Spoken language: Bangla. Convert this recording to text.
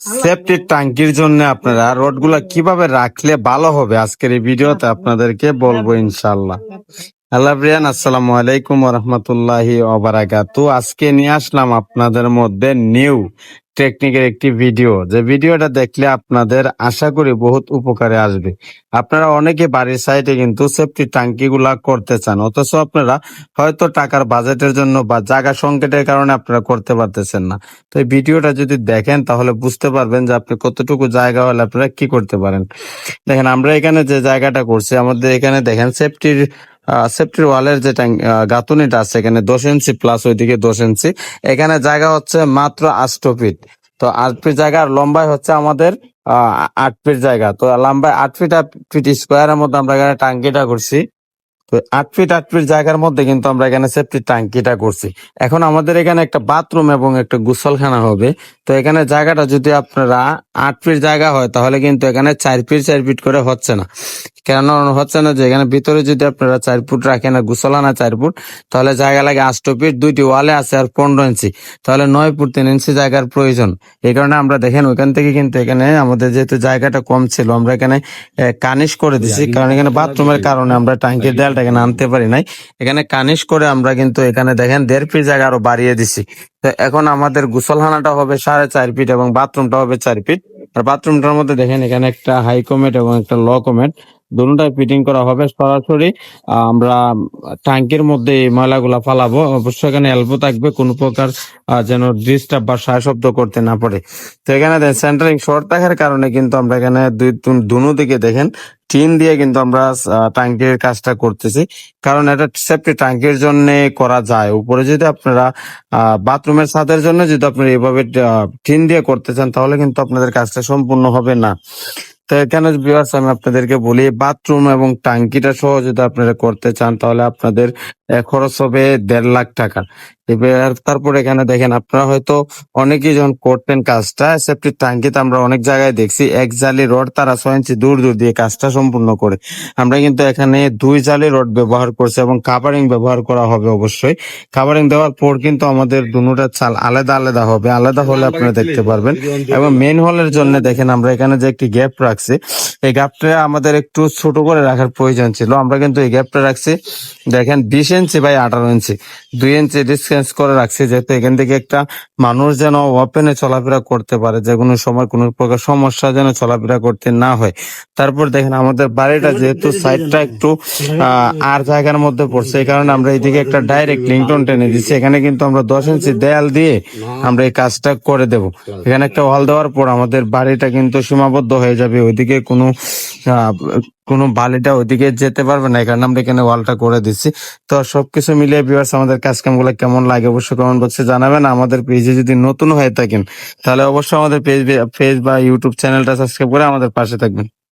সেফটির টাঙ্কির জন্য আপনারা রডগুলা কীভাবে রাখলে ভালো হবে আজকের এই ভিডিওতে আপনাদেরকে বলব ইনশাল্লাহ হ্যালো ব্রিয়ান আসসালামু আলাইকুম রহমতুল্লাহি ওবারাকাতু আজকে নিয়ে আসলাম আপনাদের মধ্যে নিউ টেকনিকের একটি ভিডিও যে ভিডিওটা দেখলে আপনাদের আশা করি বহুত উপকারে আসবে। আপনারা অনেকে বাড়ির সাইডে কিন্তু সেফটি টাঙ্কি গুলা করতে চান, অথচ আপনারা হয়তো টাকার বাজেটের জন্য বা জায়গা সংকটের কারণে আপনারা করতে পারতেছেন না। তো এই ভিডিওটা যদি দেখেন, তাহলে বুঝতে পারবেন যে আপনি কতটুকু জায়গা হলে আপনারা কি করতে পারেন। দেখেন, আমরা এখানে যে জায়গাটা করছি, আমাদের এখানে দেখেন সেফটির সেফটির ওয়ালের যে গাঁথুনিটা আছে এখানে দশ ইঞ্চি প্লাস ওইদিকে দশ ইঞ্চি। এখানে জায়গা হচ্ছে মাত্র আষ্ট ফিট। তো আট ফিট জায়গা আর লম্বায় হচ্ছে আমাদের আট ফিট জায়গা। তো লম্বায় আট ফিট আট ফিট স্কোয়ারের মধ্যে আমরা এখানে টাঙ্কিটা করছি। তো আট ফিট আট ফিট জায়গার মধ্যে কিন্তু আমরা এখানে সেফটি ট্যাঙ্কিটা করছি। এখন আমাদের এখানে একটা বাথরুম এবং একটা গোসলখানা হবে। তো এখানে জায়গাটা যদি আপনারা আট ফিট জায়গা হয় তাহলে কিন্তু এখানে চার ফিট চার ফিট করে হচ্ছে না। কেন হচ্ছে না যে এখানে ভিতরে যদি আপনারা চার ফুট রাখেন আর গোসলানা চার ফুট তাহলে জায়গা লাগে আষ্ট ফিট দুইটি ওয়ালে আছে আর পনেরো ইঞ্চি তাহলে নয় ফুট তিন ইঞ্চি জায়গার প্রয়োজন। এই কারণে আমরা দেখেন ওইখান থেকে কিন্তু এখানে আমাদের যেহেতু জায়গাটা কম ছিল আমরা এখানে কানিশ করে দিছি। কারণ এখানে বাথরুমের কারণে আমরা ট্যাঙ্কির দেয়ালটা এখানে আনতে পারি নাই। এখানে কানিশ করে আমরা কিন্তু এখানে দেখেন দেড় ফিট জায়গা আরও বাড়িয়ে দিছি। তো এখন আমাদের গোসলখানাটা হবে সাড়ে চার ফিট এবং বাথরুমটা হবে চার ফিট আর বাথরুমটার মধ্যে দেখেন এখানে একটা হাই কমেট এবং একটা ল কমেট দুটাই ফিটিং করা হবে সরাসরি। আমরা ট্যাঙ্কের মধ্যে এই ময়লাগুলা ফালাবো। অবশ্যই এখানে এলবো থাকবে, কোনো প্রকার যেন ডিস্টার্ব বা সায় শব্দ করতে না পারে। তো এখানে সেন্টারিং শর্ট থাকার কারণে কিন্তু আমরা এখানে দুই দুনো দিকে দেখেন, টিন দিয়ে কিন্তু আমরা ট্যাঙ্কের কাজটা করতেছি। কারণ এটা সেফটি ট্যাঙ্কের জন্য করা যায়। উপরে যদি আপনারা বাথরুমের ছাদের জন্য যদি আপনারা এইভাবে টিন দিয়ে করতে চান, তাহলে কিন্তু আপনাদের কাজটা সম্পূর্ণ হবে না। তো এখানে ভিউয়ার্স আমি আপনাদেরকে বলি বাথরুম এবং টাঙ্কিটা সহ যদি আপনারা করতে চান, তাহলে আপনাদের খরচ হবে দেড় লাখ টাকা। তারপর এখানে দেখেন আপনারা হয়তো অনেকেই যখন করতেন কাজটা সেফটি টাঙ্কিতে আমরা অনেক জায়গায় দেখছি এক জালি রড তারা ছয় ইঞ্চি দূর দূর দিয়ে কাজটা সম্পূর্ণ করে। আমরা কিন্তু এখানে দুই জালি রড ব্যবহার করছি এবং কাভারিং ব্যবহার করা হবে অবশ্যই। কাভারিং দেওয়ার পর কিন্তু আমাদের দুটা চাল আলাদা আলাদা হবে। আলাদা হলে আপনারা দেখতে পারবেন। এবং মেন হলের জন্য দেখেন আমরা এখানে যে একটি গ্যাপ রাখছি এই গ্যাপটা আমাদের একটু ছোট করে রাখার প্রয়োজন ছিল। আমরা কিন্তু এই গ্যাপটা রাখছি দেখেন বিশ ইঞ্চি বাই আঠারো ইঞ্চি। দুই ইঞ্চি ডিসটেন্স করে রাখছি যেহেতু এখান থেকে একটা মানুষ যেন ওপেনে চলাফেরা করতে পারে যে কোনো সময় কোনো প্রকার সমস্যা যেন চলাফেরা করতে না হয়। তারপর দেখেন আমাদের বাড়িটা যেহেতু সাইডটা একটু আর জায়গার মধ্যে পড়ছে এই কারণে আমরা এইদিকে একটা ডাইরেক্ট লিংটন টেনে দিচ্ছি। এখানে কিন্তু আমরা দশ ইঞ্চি দেয়াল দিয়ে আমরা এই কাজটা করে দেব। এখানে একটা ওয়াল দেওয়ার পর আমাদের বাড়িটা কিন্তু সীমাবদ্ধ হয়ে যাবে ওইদিকে কোনো কোনো বালিটা ওইদিকে যেতে পারবে না কারণ আমরা এখানে ওয়ালটা করে দিচ্ছি। তো সবকিছু মিলিয়ে ভিউয়ার্স আমাদের কাজ কামগুলো কেমন লাগে অবশ্যই কমেন্ট বক্সে জানাবেন। আমাদের পেজে যদি নতুন হয়ে থাকেন, তাহলে অবশ্যই আমাদের পেজ পেজ বা ইউটিউব চ্যানেলটা সাবস্ক্রাইব করে আমাদের পাশে থাকবেন।